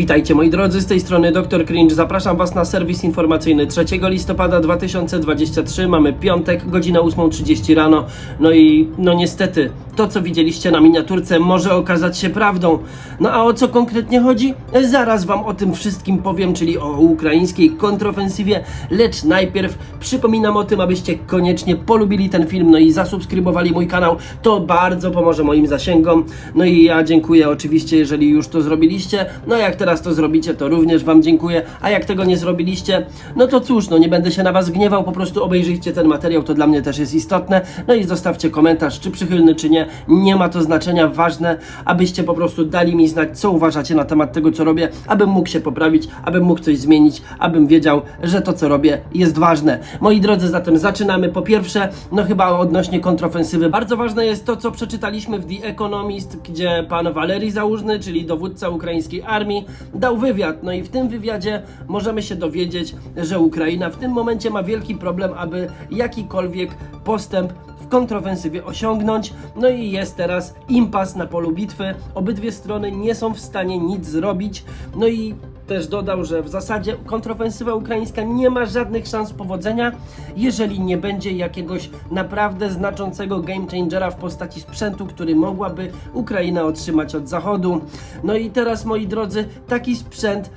Witajcie moi drodzy, z tej strony Dr. Cringe. Zapraszam Was na serwis informacyjny 3 listopada 2023. Mamy piątek, godzina 8.30 rano. No i no niestety, to co widzieliście na miniaturce może okazać się prawdą. No a o co konkretnie chodzi? Zaraz Wam o tym wszystkim powiem, czyli o ukraińskiej kontrofensywie. Lecz najpierw przypominam o tym, abyście koniecznie polubili ten film, no i zasubskrybowali mój kanał. To bardzo pomoże moim zasięgom. No i ja dziękuję oczywiście, jeżeli już to zrobiliście. No jak teraz to zrobicie, to również Wam dziękuję. A jak tego nie zrobiliście, no to cóż, no nie będę się na Was gniewał, po prostu obejrzyjcie ten materiał, to dla mnie też jest istotne. No i zostawcie komentarz, czy przychylny, czy nie. Nie ma to znaczenia, ważne, abyście po prostu dali mi znać, co uważacie na temat tego, co robię, abym mógł się poprawić, abym mógł coś zmienić, abym wiedział, że to, co robię, jest ważne. Moi drodzy, zatem zaczynamy. Po pierwsze, no chyba odnośnie kontrofensywy. Bardzo ważne jest to, co przeczytaliśmy w The Economist, gdzie pan Walery Załużny, czyli dowódca ukraińskiej armii, dał wywiad. No i w tym wywiadzie możemy się dowiedzieć, że Ukraina w tym momencie ma wielki problem, aby jakikolwiek postęp w kontrofensywie osiągnąć. No i jest teraz impas na polu bitwy. Obydwie strony nie są w stanie nic zrobić. No i też dodał, że w zasadzie kontrofensywa ukraińska nie ma żadnych szans powodzenia, jeżeli nie będzie jakiegoś naprawdę znaczącego game changera w postaci sprzętu, który mogłaby Ukraina otrzymać od zachodu. No i teraz, moi drodzy, taki sprzęt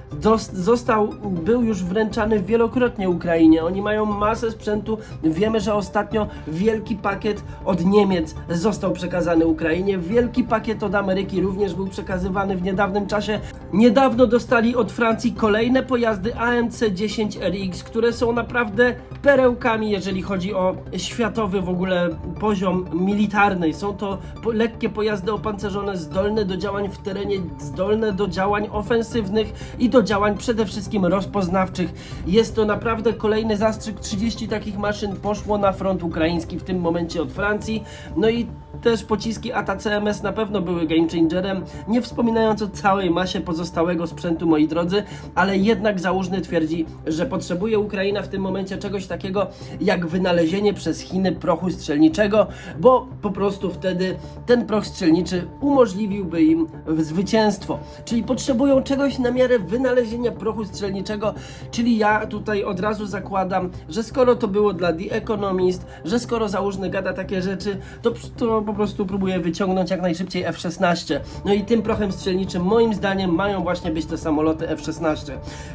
został, był już wręczany wielokrotnie Ukrainie. Oni mają masę sprzętu. Wiemy, że ostatnio wielki pakiet od Niemiec został przekazany Ukrainie. Wielki pakiet od Ameryki również był przekazywany w niedawnym czasie. Niedawno dostali od kolejne pojazdy AMC-10 RX, które są naprawdę perełkami, jeżeli chodzi o światowy w ogóle poziom militarny. Są to lekkie pojazdy opancerzone, zdolne do działań w terenie, zdolne do działań ofensywnych i do działań przede wszystkim rozpoznawczych. Jest to naprawdę kolejny zastrzyk. 30 takich maszyn poszło na front ukraiński w tym momencie od Francji. No i też pociski ATACMS na pewno były game changerem, nie wspominając o całej masie pozostałego sprzętu, moi drodzy, ale jednak Załużny twierdzi, że potrzebuje Ukraina w tym momencie czegoś takiego jak wynalezienie przez Chiny prochu strzelniczego, bo po prostu wtedy ten proch strzelniczy umożliwiłby im zwycięstwo. Czyli potrzebują czegoś na miarę wynalezienia prochu strzelniczego, czyli ja tutaj od razu zakładam, że skoro to było dla The Economist, że skoro Załużny gada takie rzeczy, to, to po prostu próbuje wyciągnąć jak najszybciej F-16. No i tym prochem strzelniczym moim zdaniem mają właśnie być te samoloty F-16.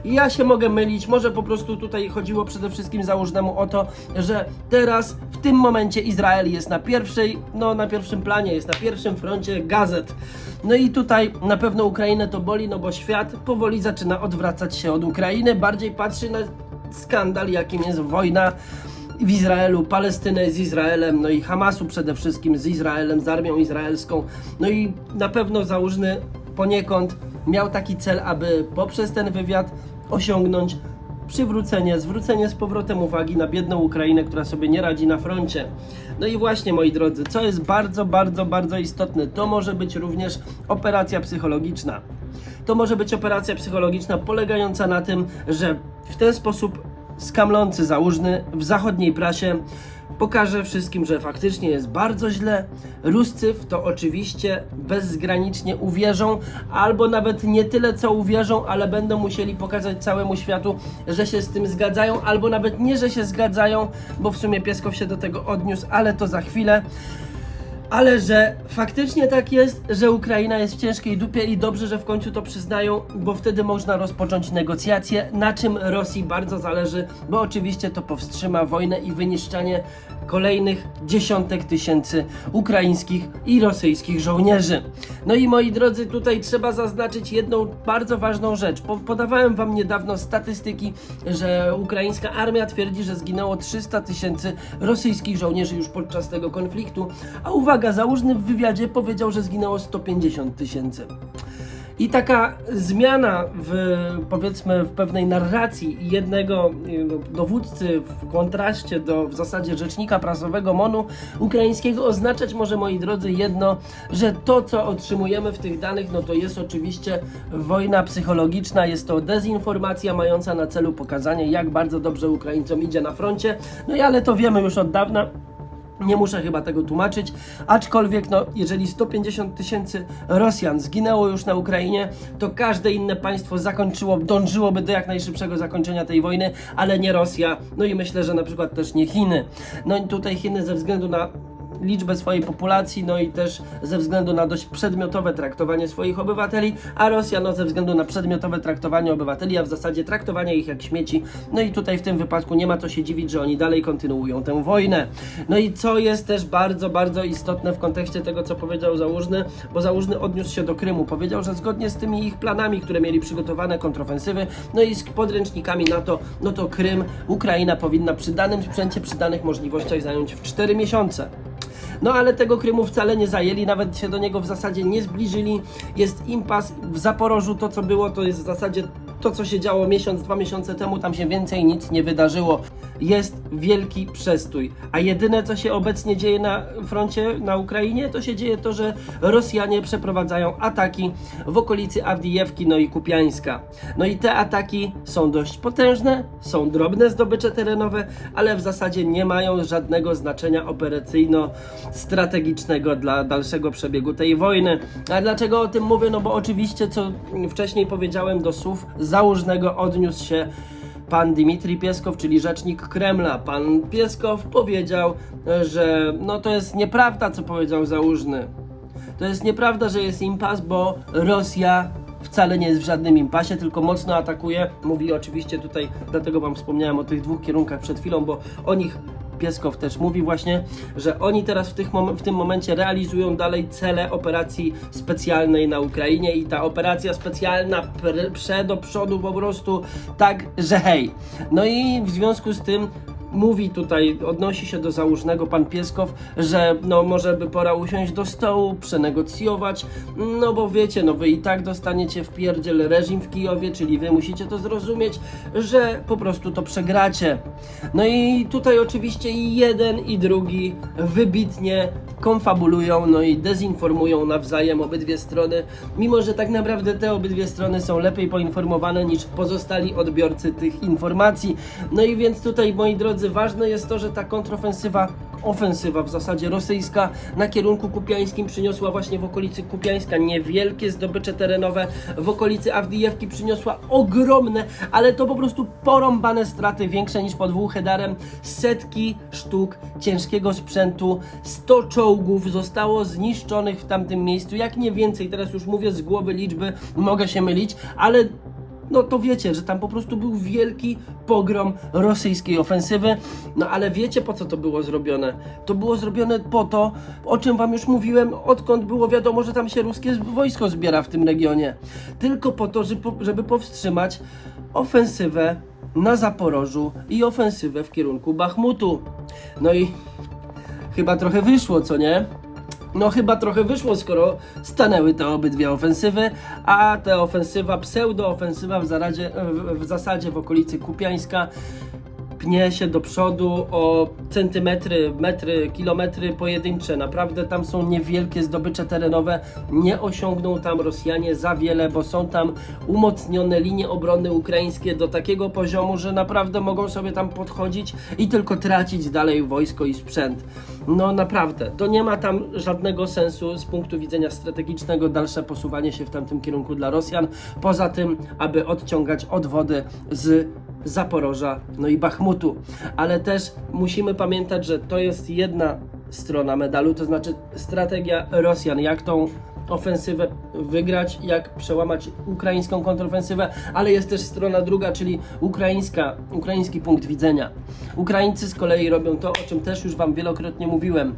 I ja się mogę mylić, może po prostu tutaj chodziło przede wszystkim Załużnemu o to, że teraz w tym momencie Izrael jest na pierwszej, no na pierwszym planie, jest na pierwszym froncie gazet. No i tutaj na pewno Ukrainę to boli, no bo świat powoli zaczyna odwracać się od Ukrainy, bardziej patrzy na skandal, jakim jest wojna w Izraelu, Palestynę z Izraelem, no i Hamasu przede wszystkim z Izraelem, z armią izraelską. No i na pewno Załużny poniekąd miał taki cel, aby poprzez ten wywiad osiągnąć przywrócenie, zwrócenie z powrotem uwagi na biedną Ukrainę, która sobie nie radzi na froncie. No i właśnie, moi drodzy, co jest bardzo, bardzo, bardzo istotne, to może być również operacja psychologiczna. To może być operacja psychologiczna polegająca na tym, że w ten sposób skamlący załóżny w zachodniej prasie pokaże wszystkim, że faktycznie jest bardzo źle. Ruscy w to oczywiście bezgranicznie uwierzą, albo nawet nie tyle co uwierzą, ale będą musieli pokazać całemu światu, że się z tym zgadzają, albo nawet nie, że się zgadzają, bo w sumie Pieskow się do tego odniósł, ale to za chwilę. Ale że faktycznie tak jest, że Ukraina jest w ciężkiej dupie i dobrze, że w końcu to przyznają, bo wtedy można rozpocząć negocjacje, na czym Rosji bardzo zależy, bo oczywiście to powstrzyma wojnę i wyniszczanie kolejnych dziesiątek tysięcy ukraińskich i rosyjskich żołnierzy. No i moi drodzy, tutaj trzeba zaznaczyć jedną bardzo ważną rzecz. Po podawałem wam niedawno statystyki, że ukraińska armia twierdzi, że zginęło 300 tysięcy rosyjskich żołnierzy już podczas tego konfliktu, a uwaga, Załużny w wywiadzie powiedział, że zginęło 150 tysięcy. I taka zmiana w powiedzmy w pewnej narracji jednego y, dowódcy w kontraście do w zasadzie rzecznika prasowego MONU ukraińskiego oznaczać może moi drodzy jedno, że to co otrzymujemy w tych danych no to jest oczywiście wojna psychologiczna, jest to dezinformacja mająca na celu pokazanie jak bardzo dobrze Ukraińcom idzie na froncie. No i ale to wiemy już od dawna. Nie muszę chyba tego tłumaczyć, aczkolwiek no, jeżeli 150 tysięcy Rosjan zginęło już na Ukrainie, to każde inne państwo zakończyło, dążyłoby do jak najszybszego zakończenia tej wojny, ale nie Rosja, no i myślę, że na przykład też nie Chiny. No i tutaj Chiny ze względu na liczbę swojej populacji, no i też ze względu na dość przedmiotowe traktowanie swoich obywateli, a Rosja no ze względu na przedmiotowe traktowanie obywateli, a w zasadzie traktowanie ich jak śmieci. No i tutaj w tym wypadku nie ma co się dziwić, że oni dalej kontynuują tę wojnę. No i co jest też bardzo, bardzo istotne w kontekście tego, co powiedział Załużny, bo Załużny odniósł się do Krymu. Powiedział, że zgodnie z tymi ich planami, które mieli przygotowane, kontrofensywy, no i z podręcznikami NATO, no to Krym, Ukraina powinna przy danym sprzęcie, przy danych możliwościach zająć w 4 miesiące. No ale tego Krymu wcale nie zajęli, nawet się do niego w zasadzie nie zbliżyli. Jest impas w Zaporożu, to co było, to jest w zasadzie to, co się działo miesiąc, dwa miesiące temu, tam się więcej nic nie wydarzyło. Jest wielki przestój. A jedyne, co się obecnie dzieje na froncie na Ukrainie, to się dzieje to, że Rosjanie przeprowadzają ataki w okolicy Awdijewki, no i Kupiańska. No i te ataki są dość potężne, są drobne zdobycze terenowe, ale w zasadzie nie mają żadnego znaczenia operacyjno-strategicznego dla dalszego przebiegu tej wojny. A dlaczego o tym mówię? No bo oczywiście, co wcześniej powiedziałem, do słów założnego odniósł się pan Dmitrij Pieskow, czyli rzecznik Kremla. Pan Pieskow powiedział, że no to jest nieprawda, co powiedział Załużny. To jest nieprawda, że jest impas, bo Rosja wcale nie jest w żadnym impasie, tylko mocno atakuje. Mówi oczywiście tutaj, dlatego wam wspomniałem o tych dwóch kierunkach przed chwilą, bo o nich Pieskow też mówi właśnie, że oni teraz w, tych mom- w tym momencie realizują dalej cele operacji specjalnej na Ukrainie i ta operacja specjalna pr- prze do przodu po prostu tak, że hej. No i w związku z tym mówi tutaj, odnosi się do założnego pan Pieskow, że no może by pora usiąść do stołu, przenegocjować, no bo wiecie, no wy i tak dostaniecie w pierdziel reżim w Kijowie, czyli wy musicie to zrozumieć, że po prostu to przegracie. No i tutaj oczywiście i jeden i drugi wybitnie konfabulują, no i dezinformują nawzajem obydwie strony, mimo że tak naprawdę te obydwie strony są lepiej poinformowane niż pozostali odbiorcy tych informacji. No i więc tutaj, moi drodzy, ważne jest to, że ta kontrofensywa ofensywa w zasadzie rosyjska na kierunku kupiańskim przyniosła właśnie w okolicy Kupiańska niewielkie zdobycze terenowe, w okolicy Awdijewki przyniosła ogromne, ale to po prostu porąbane straty, większe niż pod Włuchedarem, setki sztuk ciężkiego sprzętu, 100 czołgów zostało zniszczonych w tamtym miejscu, jak nie więcej, teraz już mówię z głowy liczby, mogę się mylić, ale no to wiecie, że tam po prostu był wielki pogrom rosyjskiej ofensywy. No ale wiecie po co to było zrobione? To było zrobione po to, o czym wam już mówiłem, odkąd było wiadomo, że tam się ruskie wojsko zbiera w tym regionie. Tylko po to, żeby, powstrzymać ofensywę na Zaporożu i ofensywę w kierunku Bachmutu. No i chyba trochę wyszło, co nie? No chyba trochę wyszło, skoro stanęły te obydwie ofensywy, a ta ofensywa, pseudoofensywa w, zaradzie, w, w zasadzie w okolicy Kupiańska pnie się do przodu o centymetry, metry, kilometry pojedyncze. Naprawdę tam są niewielkie zdobycze terenowe. Nie osiągną tam Rosjanie za wiele, bo są tam umocnione linie obrony ukraińskie do takiego poziomu, że naprawdę mogą sobie tam podchodzić i tylko tracić dalej wojsko i sprzęt. No naprawdę, to nie ma tam żadnego sensu z punktu widzenia strategicznego dalsze posuwanie się w tamtym kierunku dla Rosjan, poza tym, aby odciągać odwody z Zaporoża, no i Bachmutu. Ale też musimy pamiętać, że to jest jedna strona medalu, to znaczy strategia Rosjan, jak tą ofensywę wygrać, jak przełamać ukraińską kontrofensywę, ale jest też strona druga, czyli ukraińska, ukraiński punkt widzenia. Ukraińcy z kolei robią to, o czym też już Wam wielokrotnie mówiłem.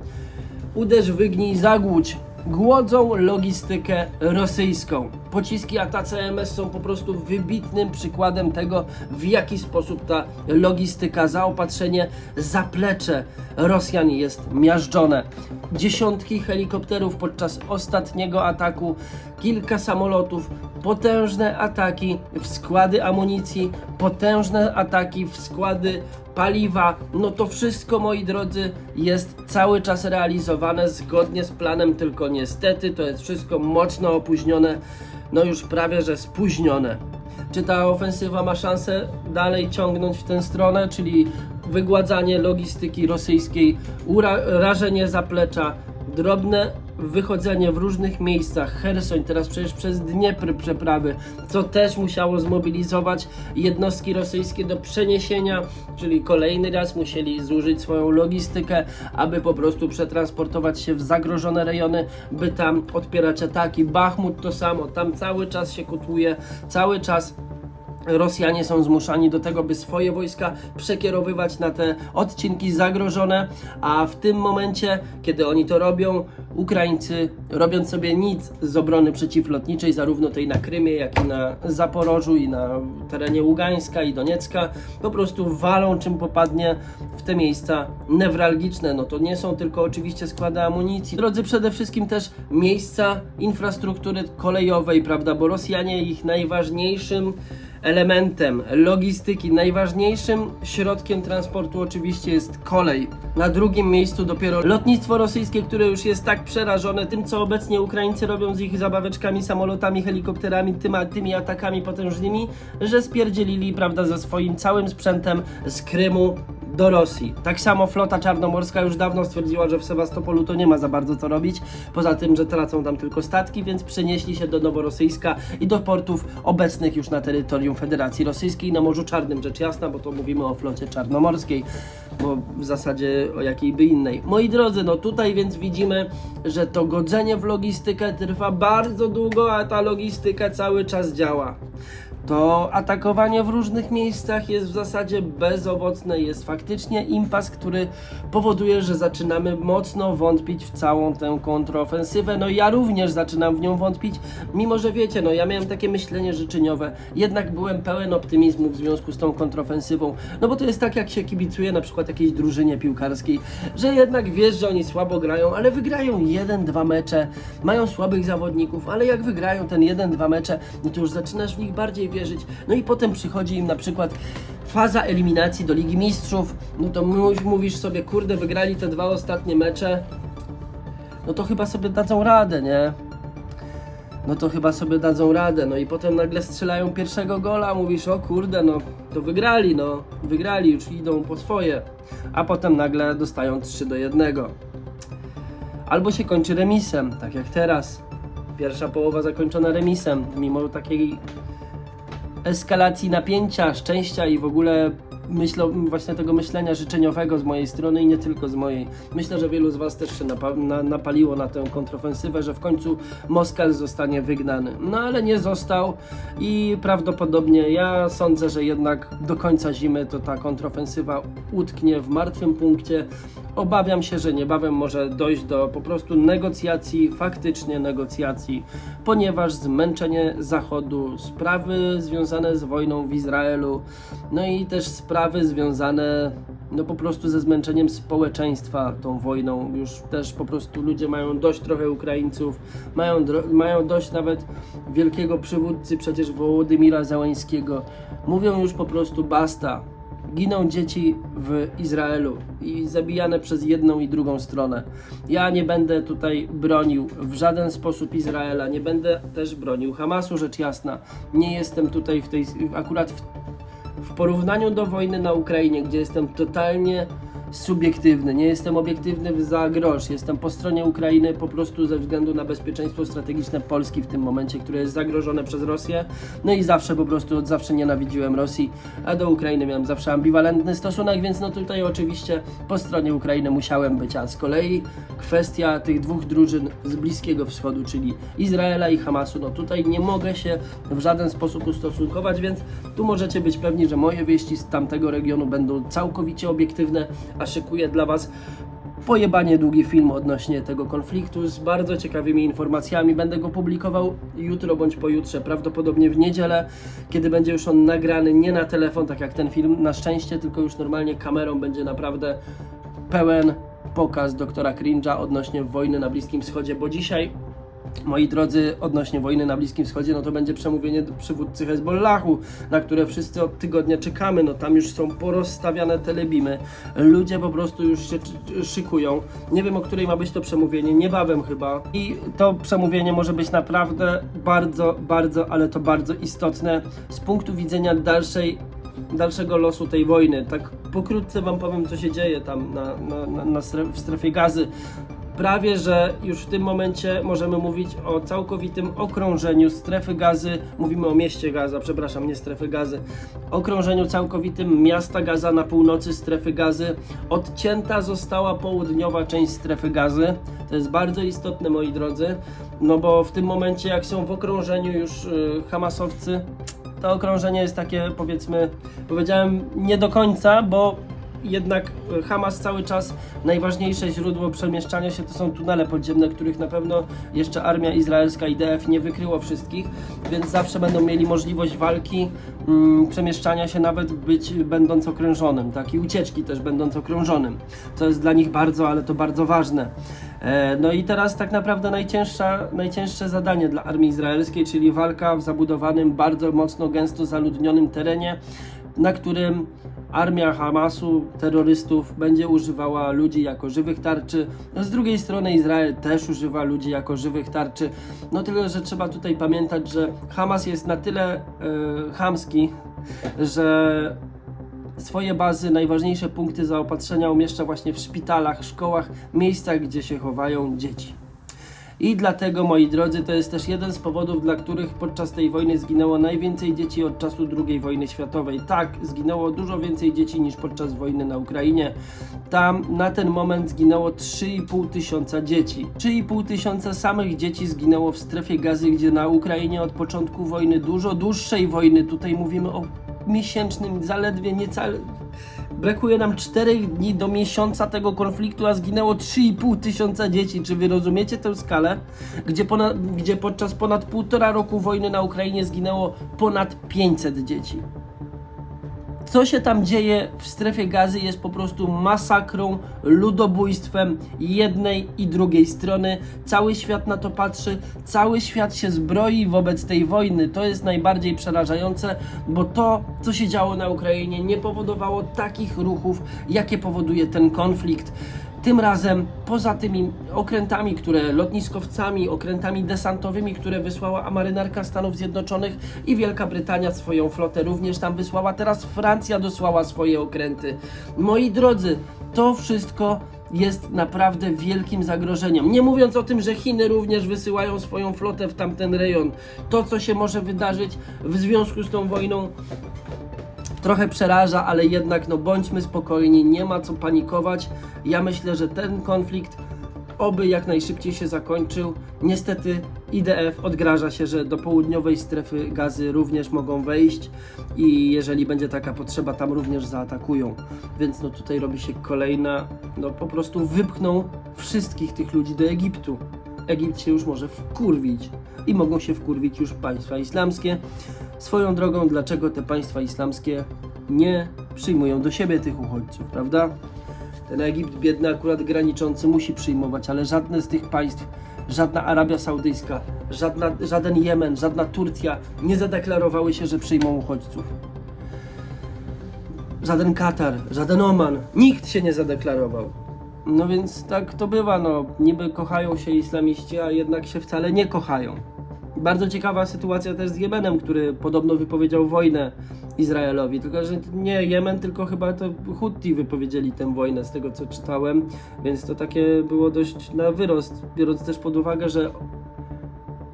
Uderz, wygnij, zagłódź. Głodzą logistykę rosyjską. Pociski ATACMS są po prostu wybitnym przykładem tego, w jaki sposób ta logistyka, zaopatrzenie, zaplecze Rosjan jest miażdżone. Dziesiątki helikopterów podczas ostatniego ataku, kilka samolotów, potężne ataki w składy amunicji, potężne ataki w składy paliwa. No to wszystko, moi drodzy, jest cały czas realizowane zgodnie z planem, tylko niestety to jest wszystko mocno opóźnione, no już prawie że spóźnione. Czy ta ofensywa ma szansę dalej ciągnąć w tę stronę, czyli wygładzanie logistyki rosyjskiej, ura- rażenie zaplecza, drobne wychodzenie w różnych miejscach, Hersoń, teraz przecież przez Dniepr przeprawy, co też musiało zmobilizować jednostki rosyjskie do przeniesienia, czyli kolejny raz musieli zużyć swoją logistykę, aby po prostu przetransportować się w zagrożone rejony, by tam odpierać ataki. Bachmut to samo, tam cały czas się kotłuje, cały czas Rosjanie są zmuszani do tego, by swoje wojska przekierowywać na te odcinki zagrożone, a w tym momencie, kiedy oni to robią, Ukraińcy, robiąc sobie nic z obrony przeciwlotniczej, zarówno tej na Krymie, jak i na Zaporożu, i na terenie Ługańska i Doniecka, po prostu walą czym popadnie w te miejsca newralgiczne. No to nie są tylko oczywiście składy amunicji. Drodzy, przede wszystkim też miejsca infrastruktury kolejowej, prawda, bo Rosjanie ich najważniejszym elementem logistyki, najważniejszym środkiem transportu oczywiście jest kolej. Na drugim miejscu dopiero lotnictwo rosyjskie, które już jest tak przerażone tym, co obecnie Ukraińcy robią z ich zabaweczkami, samolotami, helikopterami, tyma, tymi atakami potężnymi, że spierdzielili, prawda, ze swoim całym sprzętem z Krymu do Rosji. Tak samo flota czarnomorska już dawno stwierdziła, że w Sewastopolu to nie ma za bardzo co robić, poza tym, że tracą tam tylko statki, więc przenieśli się do Noworosyjska i do portów obecnych już na terytorium Federacji Rosyjskiej na Morzu Czarnym, rzecz jasna, bo to mówimy o flocie czarnomorskiej, bo w zasadzie o jakiej by innej. Moi drodzy, no tutaj więc widzimy, że to godzenie w logistykę trwa bardzo długo, a ta logistyka cały czas działa to atakowanie w różnych miejscach jest w zasadzie bezowocne. Jest faktycznie impas, który powoduje, że zaczynamy mocno wątpić w całą tę kontrofensywę. No ja również zaczynam w nią wątpić, mimo że wiecie, no ja miałem takie myślenie życzeniowe. Jednak byłem pełen optymizmu w związku z tą kontrofensywą. No bo to jest tak, jak się kibicuje na przykład jakiejś drużynie piłkarskiej, że jednak wiesz, że oni słabo grają, ale wygrają jeden, dwa mecze, mają słabych zawodników, ale jak wygrają ten jeden, dwa mecze, no to już zaczynasz w nich bardziej wierzyć. No i potem przychodzi im na przykład faza eliminacji do Ligi Mistrzów, no to mów- mówisz sobie, kurde, wygrali te dwa ostatnie mecze, no to chyba sobie dadzą radę, nie? No to chyba sobie dadzą radę, no i potem nagle strzelają pierwszego gola, mówisz, o kurde, no to wygrali, no, wygrali, już idą po swoje, a potem nagle dostają 3 do 1. Albo się kończy remisem, tak jak teraz. Pierwsza połowa zakończona remisem, mimo takiej eskalacji napięcia, szczęścia i w ogóle myślę, właśnie tego myślenia życzeniowego z mojej strony i nie tylko z mojej. Myślę, że wielu z Was też się napa na napaliło na tę kontrofensywę, że w końcu Moskal zostanie wygnany. No ale nie został i prawdopodobnie ja sądzę, że jednak do końca zimy to ta kontrofensywa utknie w martwym punkcie. Obawiam się, że niebawem może dojść do po prostu negocjacji, faktycznie negocjacji, ponieważ zmęczenie Zachodu, sprawy związane z wojną w Izraelu, no i też sprawy związane no po prostu ze zmęczeniem społeczeństwa tą wojną. Już też po prostu ludzie mają dość trochę Ukraińców, mają, mają dość nawet wielkiego przywódcy, przecież Wołodymira Załęskiego. Mówią już po prostu basta. Giną dzieci w Izraelu i zabijane przez jedną i drugą stronę. Ja nie będę tutaj bronił w żaden sposób Izraela, nie będę też bronił Hamasu, rzecz jasna. Nie jestem tutaj w tej, akurat w, w porównaniu do wojny na Ukrainie, gdzie jestem totalnie subiektywny, nie jestem obiektywny za grosz, jestem po stronie Ukrainy po prostu ze względu na bezpieczeństwo strategiczne Polski w tym momencie, które jest zagrożone przez Rosję. No i zawsze po prostu od zawsze nienawidziłem Rosji, a do Ukrainy miałem zawsze ambiwalentny stosunek, więc no tutaj oczywiście po stronie Ukrainy musiałem być, a z kolei kwestia tych dwóch drużyn z Bliskiego Wschodu, czyli Izraela i Hamasu, no tutaj nie mogę się w żaden sposób ustosunkować, więc tu możecie być pewni, że moje wieści z tamtego regionu będą całkowicie obiektywne, a dla Was pojebanie długi film odnośnie tego konfliktu z bardzo ciekawymi informacjami. Będę go publikował jutro bądź pojutrze, prawdopodobnie w niedzielę, kiedy będzie już on nagrany nie na telefon, tak jak ten film, na szczęście, tylko już normalnie kamerą będzie naprawdę pełen pokaz doktora Cringe'a odnośnie wojny na Bliskim Wschodzie, bo dzisiaj Moi drodzy, odnośnie wojny na Bliskim Wschodzie, no to będzie przemówienie przywódcy Hezbollahu, na które wszyscy od tygodnia czekamy. No tam już są porozstawiane telebimy. Ludzie po prostu już się szykują. Nie wiem, o której ma być to przemówienie, niebawem chyba. I to przemówienie może być naprawdę bardzo, bardzo, ale to bardzo istotne z punktu widzenia dalszej dalszego losu tej wojny. Tak pokrótce Wam powiem, co się dzieje tam na, na, na, na stref, w strefie gazy. Prawie, że już w tym momencie możemy mówić o całkowitym okrążeniu strefy gazy. Mówimy o mieście Gaza, przepraszam, nie strefy gazy. Okrążeniu całkowitym miasta Gaza na północy strefy gazy. Odcięta została południowa część strefy gazy. To jest bardzo istotne, moi drodzy, no bo w tym momencie, jak są w okrążeniu już y, Hamasowcy, to okrążenie jest takie, powiedzmy, powiedziałem nie do końca, bo jednak e, Hamas cały czas najważniejsze źródło przemieszczania się to są tunele podziemne, których na pewno jeszcze armia izraelska IDF nie wykryło wszystkich, więc zawsze będą mieli możliwość walki, mm, przemieszczania się nawet być będąc okrążonym, tak i ucieczki też będąc okrążonym, co jest dla nich bardzo, ale to bardzo ważne. E, No i teraz tak naprawdę najcięższa, najcięższe zadanie dla armii izraelskiej, czyli walka w zabudowanym, bardzo mocno gęsto zaludnionym terenie, na którym armia Hamasu, terrorystów, będzie używała ludzi jako żywych tarczy. No, z drugiej strony Izrael też używa ludzi jako żywych tarczy. No tyle, że trzeba tutaj pamiętać, że Hamas jest na tyle e, chamski, że swoje bazy, najważniejsze punkty zaopatrzenia umieszcza właśnie w szpitalach, szkołach, miejscach, gdzie się chowają dzieci. I dlatego, moi drodzy, to jest też jeden z powodów, dla których podczas tej wojny zginęło najwięcej dzieci od czasu II wojny światowej. Tak, zginęło dużo więcej dzieci niż podczas wojny na Ukrainie. Tam na ten moment zginęło 3,5 tysiąca dzieci. 3,5 tysiąca samych dzieci zginęło w strefie gazy, gdzie na Ukrainie od początku wojny, dużo dłuższej wojny, tutaj mówimy o miesięcznym, zaledwie niecale. Brakuje nam 4 dni do miesiąca tego konfliktu, a zginęło 3,5 tysiąca dzieci. Czy wy rozumiecie tę skalę? Gdzie, ponad, gdzie podczas ponad półtora roku wojny na Ukrainie zginęło ponad 500 dzieci. Co się tam dzieje w strefie gazy jest po prostu masakrą, ludobójstwem jednej i drugiej strony. Cały świat na to patrzy, cały świat się zbroi wobec tej wojny. To jest najbardziej przerażające, bo to, co się działo na Ukrainie, nie powodowało takich ruchów, jakie powoduje ten konflikt. Tym razem, poza tymi okrętami, które lotniskowcami, okrętami desantowymi, które wysłała marynarka Stanów Zjednoczonych i Wielka Brytania swoją flotę również tam wysłała, teraz Francja dosłała swoje okręty. Moi drodzy, to wszystko jest naprawdę wielkim zagrożeniem. Nie mówiąc o tym, że Chiny również wysyłają swoją flotę w tamten rejon. To, co się może wydarzyć w związku z tą wojną, trochę przeraża, ale jednak no bądźmy spokojni, nie ma co panikować. Ja myślę, że ten konflikt oby jak najszybciej się zakończył. Niestety IDF odgraża się, że do południowej strefy gazy również mogą wejść i jeżeli będzie taka potrzeba, tam również zaatakują. Więc no tutaj robi się kolejna, no po prostu wypchną wszystkich tych ludzi do Egiptu. Egipt się już może wkurwić i mogą się wkurwić już państwa islamskie. Swoją drogą, dlaczego te państwa islamskie nie przyjmują do siebie tych uchodźców, prawda? Ten Egipt biedny, akurat graniczący, musi przyjmować, ale żadne z tych państw, żadna Arabia Saudyjska, żadna, żaden Jemen, żadna Turcja nie zadeklarowały się, że przyjmą uchodźców. Żaden Katar, żaden Oman, nikt się nie zadeklarował. No więc tak to bywa, no. Niby kochają się islamiści, a jednak się wcale nie kochają. Bardzo ciekawa sytuacja też z Jemenem, który podobno wypowiedział wojnę Izraelowi. Tylko, że nie Jemen, tylko chyba to Hutti wypowiedzieli tę wojnę, z tego co czytałem. Więc to takie było dość na wyrost, biorąc też pod uwagę, że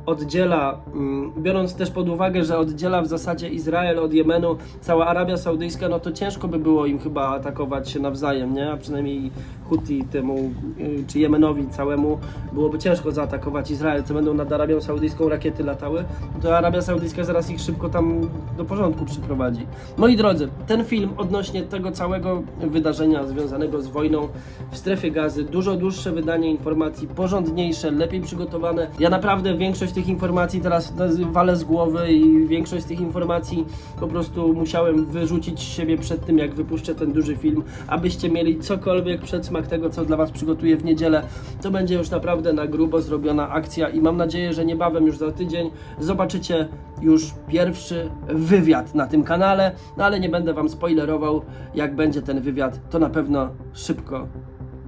oddziela, mm, biorąc też pod uwagę, że oddziela w zasadzie Izrael od Jemenu, cała Arabia Saudyjska, no to ciężko by było im chyba atakować się nawzajem, nie? A przynajmniej Huti temu, y, czy Jemenowi całemu byłoby ciężko zaatakować Izrael, co będą nad Arabią Saudyjską rakiety latały, to Arabia Saudyjska zaraz ich szybko tam do porządku przyprowadzi. Moi drodzy, ten film odnośnie tego całego wydarzenia związanego z wojną w strefie gazy, dużo dłuższe wydanie informacji, porządniejsze, lepiej przygotowane. Ja naprawdę większość tych informacji teraz walę z głowy i większość z tych informacji po prostu musiałem wyrzucić z siebie przed tym, jak wypuszczę ten duży film, abyście mieli cokolwiek przedsmak tego, co dla Was przygotuję w niedzielę. To będzie już naprawdę na grubo zrobiona akcja i mam nadzieję, że niebawem już za tydzień zobaczycie już pierwszy wywiad na tym kanale, no ale nie będę Wam spoilerował, jak będzie ten wywiad, to na pewno szybko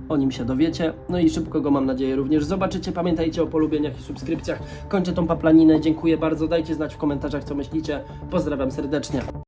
o nim się dowiecie. No i szybko go mam nadzieję również zobaczycie. Pamiętajcie o polubieniach i subskrypcjach. Kończę tą paplaninę. Dziękuję bardzo. Dajcie znać w komentarzach, co myślicie. Pozdrawiam serdecznie.